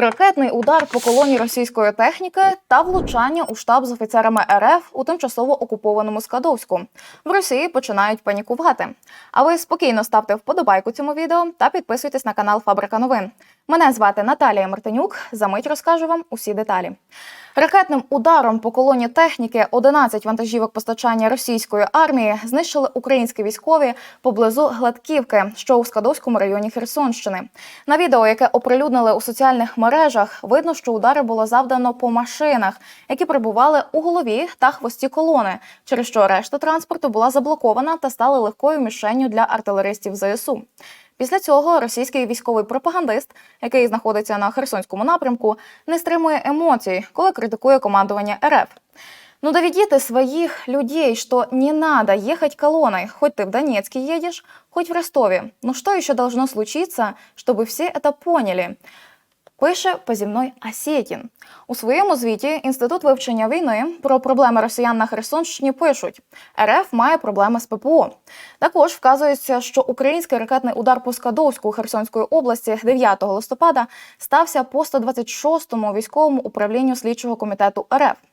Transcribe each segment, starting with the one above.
Ракетний удар по колоні російської техніки та влучання у штаб з офіцерами РФ у тимчасово окупованому Скадовську. В Росії починають панікувати. А ви спокійно ставте вподобайку цьому відео та підписуйтесь на канал Фабрика новин. Мене звати Наталія Мартинюк. За мить розкажу вам усі деталі. Ракетним ударом по колоні техніки 11 вантажівок постачання російської армії знищили українські військові поблизу Гладківки, що у Скадовському районі Херсонщини. На відео, яке оприлюднили у соціальних мережах, видно, що удари було завдано по машинах, які перебували у голові та хвості колони, через що решта транспорту була заблокована та стала легкою мішенню для артилеристів ЗСУ. Після цього російський військовий пропагандист, який знаходиться на Херсонському напрямку, не стримує емоцій, коли критикує командування РФ. Ну, доведите своих людей, что не надо ехать колонной, хоть ты в Донецке едешь, хоть в Ростове. Ну что еще должно случиться, чтобы все это поняли? Пише позівной Асєтін. У своєму звіті Інститут вивчення війни про проблеми росіян на Херсонщині пишуть: РФ має проблеми з ППО. Також вказується, що український ракетний удар по Скадовську Херсонської області 9 листопада стався по 126-му військовому управлінню слідчого комітету РФ.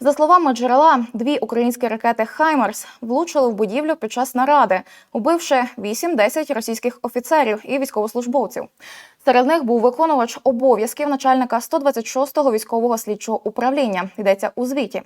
За словами джерела, дві українські ракети Хаймерс влучили в будівлю під час наради, убивши 8-10 російських офіцерів і військовослужбовців. Серед них був виконувач обов'язків начальника 126-го військового слідчого управління. Йдеться у звіті.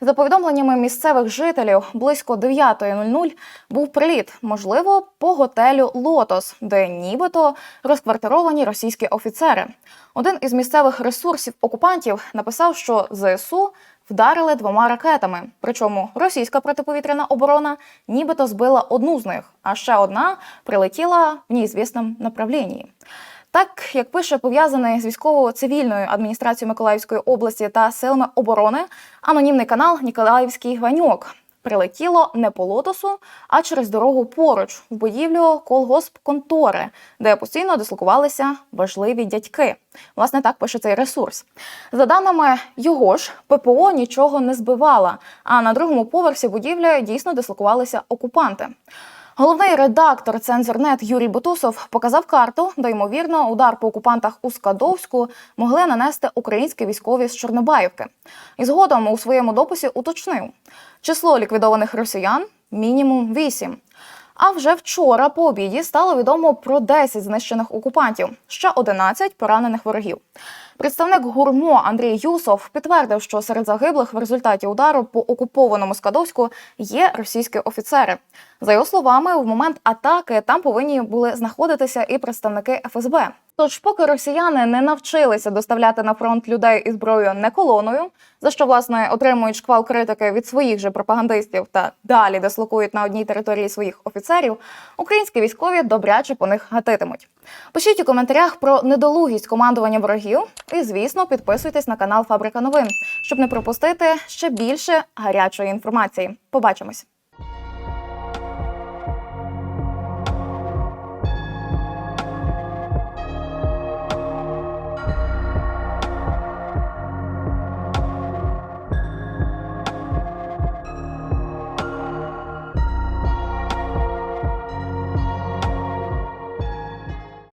За повідомленнями місцевих жителів, близько 9.00 був приліт, можливо, по готелю Лотос, де нібито розквартировані російські офіцери. Один із місцевих ресурсів окупантів написав, що ЗСУ вдарили двома ракетами. Причому російська протиповітряна оборона нібито збила одну з них, а ще одна прилетіла в неізвісному направлінні. Так, як пише пов'язаний з військово-цивільною адміністрацією Миколаївської області та силами оборони, анонімний канал Ніколаївський Гваньок прилетіло не по лотосу, а через дорогу поруч в будівлю колгосп-контори, де постійно дислокувалися важливі дядьки. Власне, так пише цей ресурс. За даними його ж, ППО нічого не збивала, а на другому поверсі будівлі дійсно дислокувалися окупанти. Головний редактор Цензорнет Юрій Бутусов показав карту, де ймовірно удар по окупантах у Скадовську могли нанести українські військові з Чорнобаївки. І згодом у своєму дописі уточнив число ліквідованих росіян мінімум 8. А вже вчора по обіді стало відомо про 10 знищених окупантів, ще 11 поранених ворогів. Представник гурмо Андрій Юсов підтвердив, що серед загиблих в результаті удару по окупованому Скадовську є російські офіцери. За його словами, в момент атаки там повинні були знаходитися і представники ФСБ. Тож, поки росіяни не навчилися доставляти на фронт людей і зброю не колоною, за що власне отримують шквал критики від своїх же пропагандистів та далі дислокують на одній території своїх офіцерів, українські військові добряче по них гатитимуть. Пишіть у коментарях про недолугість командування ворогів, і звісно, підписуйтесь на канал Фабрика новин, щоб не пропустити ще більше гарячої інформації. Побачимось.